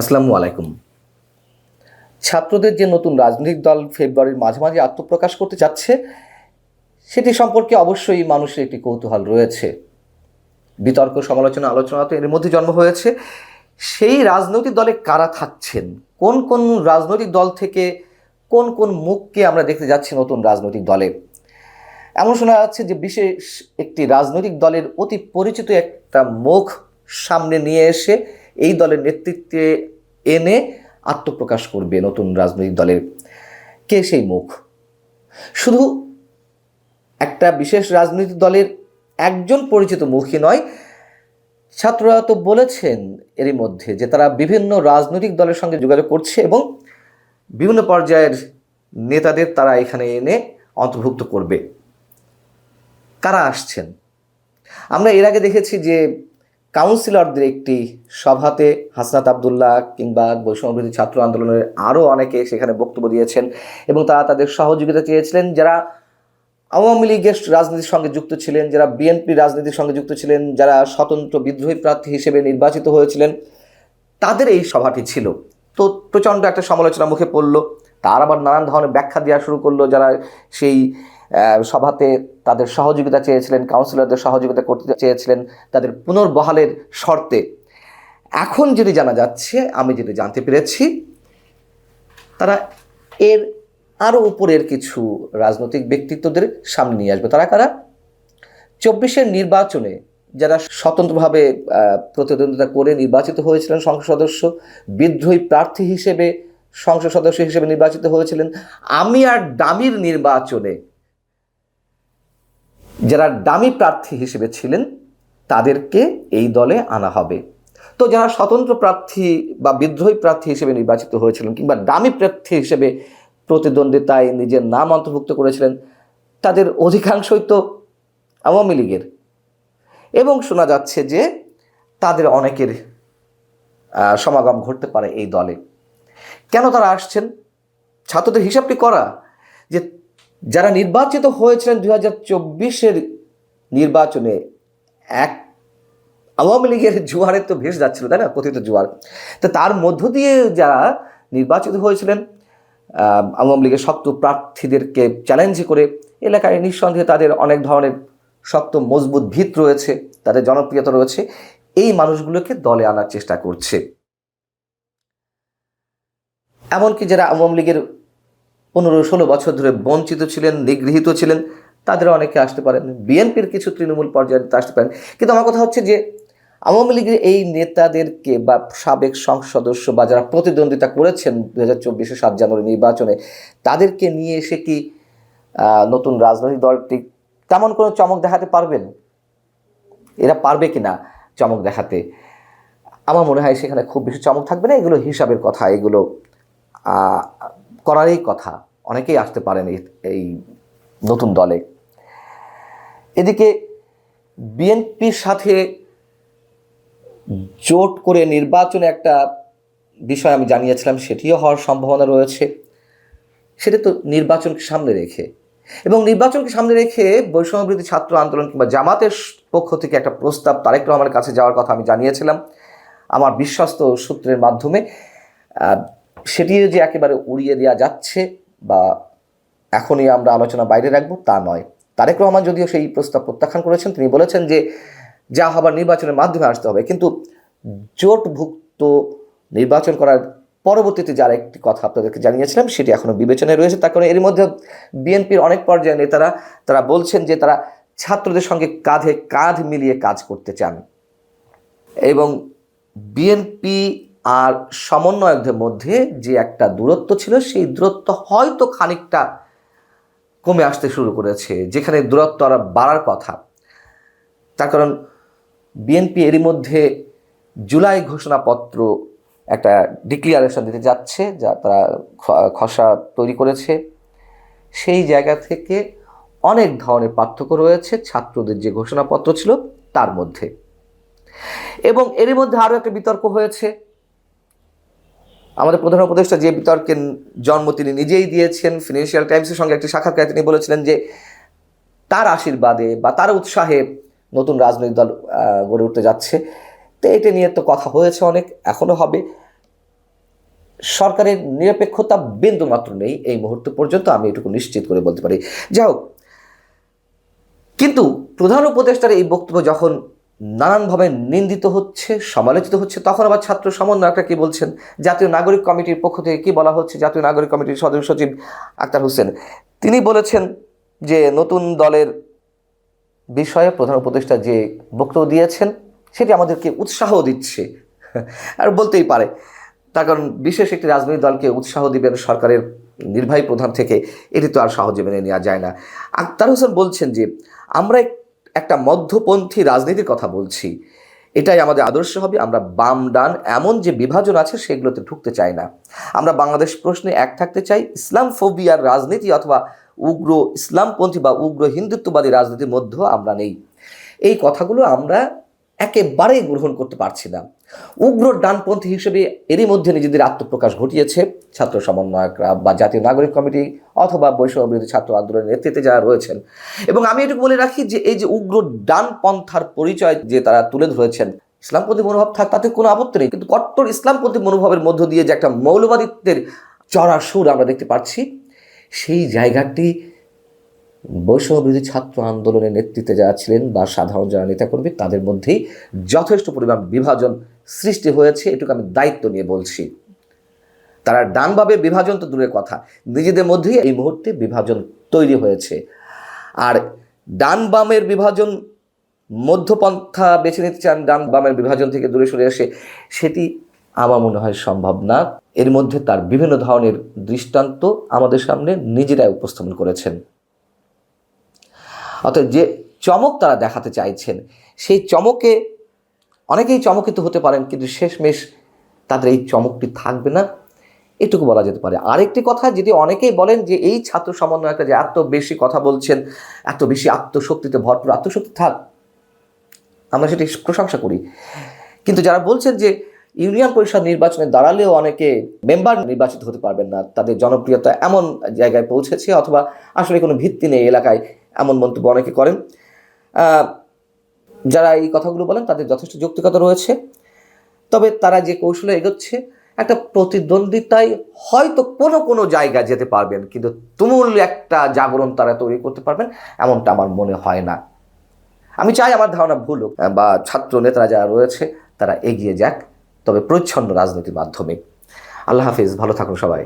আসসালামু আলাইকুম। ছাত্রদের যে নতুন রাজনৈতিক দল ফেব্রুয়ারির মাঝামাঝি আত্মপ্রকাশ করতে যাচ্ছে, সেটি সম্পর্কে অবশ্যই মানুষের একটি কৌতূহল রয়েছে। বিতর্ক, সমালোচনা, আলোচনা তো এর মধ্যে জন্ম হয়েছে। সেই রাজনৈতিক দলে কারা থাকছেন? কোন কোন রাজনৈতিক দল থেকে কোন কোন মুখকে আমরা দেখতে যাচ্ছি নতুন রাজনৈতিক দলে? এমন শোনা যাচ্ছে যে বিশেষ একটি রাজনৈতিক দলের অতি পরিচিত একটা মুখ সামনে নিয়ে এসে এই দলের নেতৃত্বে এনে আত্মপ্রকাশ করবে নতুন রাজনৈতিক দলের। কে সেই মুখ? শুধু একটা বিশেষ রাজনৈতিক দলের একজন পরিচিত মুখই নয়, ছাত্ররা তো বলেছেন এরই মধ্যে যে তারা বিভিন্ন রাজনৈতিক দলের সঙ্গে যোগাযোগ করছে এবং বিভিন্ন পর্যায়ের নেতাদের তারা এখানে এনে অন্তর্ভুক্ত করবে। কারা আসছেন? আমরা এর আগে দেখেছি যে কাউন্সিলরদের একটি সভাতে হাসনাত আবদুল্লাহ কিংবা বৈষম্যবিরোধী ছাত্র আন্দোলনের আরও অনেকে সেখানে বক্তব্য দিয়েছেন এবং তারা তাদের সহযোগিতা চেয়েছিলেন। যারা আওয়ামী লীগের রাজনীতির সঙ্গে যুক্ত ছিলেন, যারা বিএনপি রাজনীতির সঙ্গে যুক্ত ছিলেন, যারা স্বতন্ত্র বিদ্রোহী প্রার্থী হিসেবে নির্বাচিত হয়েছিলেন, তাদের এই সভাটি ছিল। তো প্রচণ্ড একটা সমালোচনা মুখে পড়ল। তার আবার নানান ধরনের ব্যাখ্যা দেওয়া শুরু করল, যারা সেই সভাতে তাদের সহযোগিতা চেয়েছিলেন কাউন্সিলরদের সহযোগিতা করতে চেয়েছিলেন তাদের পুনর্বহালের শর্তে। এখন যেটি জানা যাচ্ছে, আমি যেটি জানতে পেরেছি, তারা এর আরও উপরের কিছু রাজনৈতিক ব্যক্তিত্বদের সামনে নিয়ে আসবে। তারা কারা? চব্বিশের নির্বাচনে যারা স্বতন্ত্রভাবে প্রতিদ্বন্দ্বিতা করে নির্বাচিত হয়েছিলেন সংসদ সদস্য, বিদ্রোহী প্রার্থী হিসেবে সংসদ সদস্য হিসেবে নির্বাচিত হয়েছিলেন। আমি আর দামির নির্বাচনে যারা ডামি প্রার্থী হিসেবে ছিলেন, তাদেরকে এই দলে আনা হবে। তো যারা স্বতন্ত্র প্রার্থী বা বিদ্রোহী প্রার্থী হিসেবে নির্বাচিত হয়েছিলেন কিংবা ডামি প্রার্থী হিসেবে প্রতিদ্বন্দ্বিতায় নিজের নাম অন্তর্ভুক্ত করেছিলেন, তাদের অধিকাংশই তো আওয়ামী লীগের। এবং শোনা যাচ্ছে যে তাদের অনেকের সমাগম ঘটতে পারে এই দলে। কেন তারা আসছেন? ছাত্রদের হিসাবটি করা যে যারা নির্বাচিত হয়েছিলেন দুই হাজার চব্বিশের নির্বাচনে, এক আওয়ামী লীগের জোয়ারে তো ভেসে যাচ্ছিল, তাই না? কথিত জোয়ার। তো তার মধ্য দিয়ে যারা নির্বাচিত হয়েছিলেন আওয়ামী লীগের শক্ত প্রার্থীদেরকে চ্যালেঞ্জ করে, এলাকায় নিঃসন্দেহে তাদের অনেক ধরনের শক্ত, মজবুত ভিত রয়েছে, তাদের জনপ্রিয়তা রয়েছে, এই মানুষগুলোকে দলে আনার চেষ্টা করছে। এমনকি যারা আওয়ামী লীগের পনেরো ষোলো বছর ধরে বঞ্চিত ছিলেন, নিগৃহীত ছিলেন তাদের অনেকে আসতে পারেন। বিএনপির কিছু তৃণমূল পর্যায়ে আসতে পারেন। কিন্তু আমার কথা হচ্ছে যে, আওয়ামী লীগের এই নেতাদেরকে বা সাবেক সংসদ সদস্য বা যারা প্রতিদ্বন্দ্বিতা করেছেন দু হাজার চব্বিশে সাত জানুয়ারি নির্বাচনে, তাদেরকে নিয়ে এসে কি নতুন রাজনৈতিক দলটি তেমন কোনো চমক দেখাতে পারবেন? এরা পারবে কি না চমক দেখাতে? আমার মনে হয় সেখানে খুব বেশি চমক থাকবে না। এগুলো হিসাবের কথা, এগুলো করারই কথা। অনেকেই আসতে পারেন এই- নতুন দলে। এদিকে বিএনপির সাথে জোট করে নির্বাচনে একটা বিষয় আমি জানিয়েছিলাম, সেটিও হওয়ার সম্ভাবনা রয়েছে। সেটা তো নির্বাচনকে সামনে রেখে। এবং নির্বাচনকে সামনে রেখে বৈষম্যবৃদ্ধি ছাত্র আন্দোলন কিংবা জামাতের পক্ষ থেকে একটা প্রস্তাব তারেক রহমানের কাছে যাওয়ার কথা আমি জানিয়েছিলাম। আমার বিশ্বস্ত সূত্রের মাধ্যমে সেটিও যে একেবারে উড়িয়ে দেওয়া যাচ্ছে বা এখনই আমরা আলোচনা বাইরে রাখব তা নয়। তারেক রহমান যদিও সেই প্রস্তাব প্রত্যাখ্যান করেছেন, তিনি বলেছেন যে যা হবার নির্বাচনের মাধ্যমে আসতে হবে। কিন্তু জোটভুক্ত নির্বাচন করার পরবর্তীতে যার একটি কথা আপনাদেরকে জানিয়েছিলাম, সেটি এখনও বিবেচনায় রয়েছে। তার কারণে এর মধ্যে বিএনপির অনেক পর্যায়ে নেতারা, তারা বলছেন যে তারা ছাত্রদের সঙ্গে কাঁধে কাঁধ মিলিয়ে কাজ করতে চান। এবং বিএনপি আর সমন্বয়কদের মধ্যে যে একটা দূরত্ব ছিল, সেই দূরত্ব হয়তো খানিকটা কমে আসতে শুরু করেছে, যেখানে দূরত্ব আর বাড়ার কথা। তার কারণ বিএনপি এরই মধ্যে জুলাই ঘোষণাপত্র একটা ডিক্লিয়ারেশন দিতে যাচ্ছে, যা তারা খসড়া তৈরি করেছে। সেই জায়গা থেকে অনেক ধরনের পার্থক্য রয়েছে ছাত্রদের যে ঘোষণাপত্র ছিল, তার মধ্যে। এবং এরই মধ্যে আরও একটা বিতর্ক হয়েছে। আমাদের প্রধান উপদেষ্টা যে বিতর্কের জন্ম তিনি নিজেই দিয়েছেন। ফিনান্সিয়াল টাইমসের সঙ্গে একটি সাক্ষাৎকারে তিনি বলেছিলেন যে, তার আশীর্বাদে বা তার উৎসাহে নতুন রাজনৈতিক দল গড়ে উঠতে যাচ্ছে। তো এটা নিয়ে তো কথা হয়েছে অনেক এখনও হবে। সরকারের নিরপেক্ষতা বিন্দু মাত্র নেই এই মুহূর্ত পর্যন্ত, আমি এটুকু নিশ্চিত করে বলতে পারি। যাই হোক, কিন্তু প্রধান উপদেষ্টার এই বক্তব্য যখন নানানভাবে নিন্দিত হচ্ছে, সমালোচিত হচ্ছে। তখন আবার ছাত্র সমন্বয়করা কি বলছেন? জাতীয় নাগরিক কমিটির পক্ষ থেকে কি বলা হচ্ছে? জাতীয় নাগরিক কমিটির সদস্য সচিব আক্তার হোসেন। তিনি বলেছেন যে নতুন দলের বিষয়ে প্রধান উপদেষ্টা যে বক্তব্য দিয়েছেন, সেটি আমাদেরকে উৎসাহ দিচ্ছে। আর বলতেই পারে। তার কারণ বিশেষ একটি রাজনৈতিক দলকে উৎসাহ দিবেন সরকারের নির্বাহী প্রধান থেকে, এটি তো আর সহজে মেনে নেওয়া যায় না। আক্তার হোসেন বলছেন যে, আমরা একটা মধ্যপন্থী রাজনীতির কথা বলছি। এটাই আমাদের আদর্শ হবে। আমরা বাম ডান এমন যে বিভাজন আছে সেগুলোতে ঢুকতে চাই না। আমরা বাংলাদেশ প্রশ্নে এক থাকতে চাই ইসলাম ফোবিয়ার রাজনীতি অথবা উগ্র ইসলামপন্থী বা উগ্র হিন্দুত্ববাদী রাজনীতির মধ্যেও আমরা নেই। এই কথাগুলো আমরা একেবারেই গ্রহণ করতে পারছি না। উগ্র ডানপন্থী হিসেবে এরই মধ্যে নিজেদের আত্মপ্রকাশ ঘটিয়েছে। ছাত্র সমন্বয়করা বা জাতীয় নাগরিক কমিটি অথবা বৈষম্য বিরোধী ছাত্র আন্দোলনের নেতৃত্বে যারা রয়েছেন। এবং আমি এটুকু বলে রাখি যে এই যে উগ্র ডানপন্থার পরিচয় যে তারা তুলে ধরেছেন, ইসলামপন্থী মনোভাব থাক, তাতে কোনো আপত্তি নেই। কিন্তু কট্টর ইসলামপন্থী মনোভাবের মধ্য দিয়ে যে একটা মৌলবাদিত্বের চড়া সুর আমরা দেখতে পাচ্ছি, সেই জায়গাটি বৈষম্য বিরোধী ছাত্র আন্দোলনের নেতৃত্বে যারা ছিলেন বা সাধারণ যারা নেতাকর্মী, তাদের মধ্যেই যথেষ্ট পরিমাণ বিভাজন সৃষ্টি হয়েছে, এটুকু আমি দায়িত্ব নিয়ে বলছি। তারা ডানভাবে বিভাজন তো দূরের কথা, নিজেদের মধ্যেই এই মুহূর্তে বিভাজন তৈরি হয়েছে। আর ডান বামের বিভাজন মধ্যপন্থা বেছে নিতে চান, ডান বামের বিভাজন থেকে দূরে সরে আসে সেটি আমার মনে হয় সম্ভব না। এর মধ্যে তার বিভিন্ন ধরনের দৃষ্টান্ত আমাদের সামনে নিজেরাই উপস্থাপন করেছেন। অর্থাৎ যে চমক তারা দেখাতে চাইছেন, সেই চমকে অনেকেই চমকিত হতে পারেন, কিন্তু শেষমেশ তাদের এই চমকটি থাকবে না। এটুকু বলা যেতে পারে। আরেকটি কথা, যেটি অনেকেই বলেন যে এই ছাত্র সমন্বয়করা যে এত বেশি কথা বলছেন, এত বেশি আত্মশক্তিতে ভরপুর, আত্মশক্তি থাক, আমরা সেটি প্রশংসা করি। কিন্তু যারা বলছেন যে ইউনিয়ন পরিষদ নির্বাচনে দাঁড়ালেও অনেকে মেম্বার নির্বাচিত হতে পারবেন না, তাদের জনপ্রিয়তা এমন জায়গায় পৌঁছেছে, অথবা আসলে কোনো ভিত্তি নেই এলাকায়, এমন মন্তব্য অনেকে করেন। যারা এই কথাগুলো বলেন তাদের যথেষ্ট যৌক্তিকতা রয়েছে। তবে তারা যে কৌশলে এগোচ্ছে একটা প্রতিদ্বন্দ্বিতায় হয়তো কোনো কোনো জায়গায় যেতে পারবেন কিন্তু তুমুল একটা জাগরণ তারা তৈরি করতে পারবেন এমনটা আমার মনে হয় না। আমি চাই আমার ধারণা ভুল হোক, বা ছাত্র নেতারা যারা রয়েছে তারা এগিয়ে যাক তবে প্রচ্ছন্ন রাজনীতির মাধ্যমে। আল্লাহ হাফিজ ভালো থাকুন সবাই।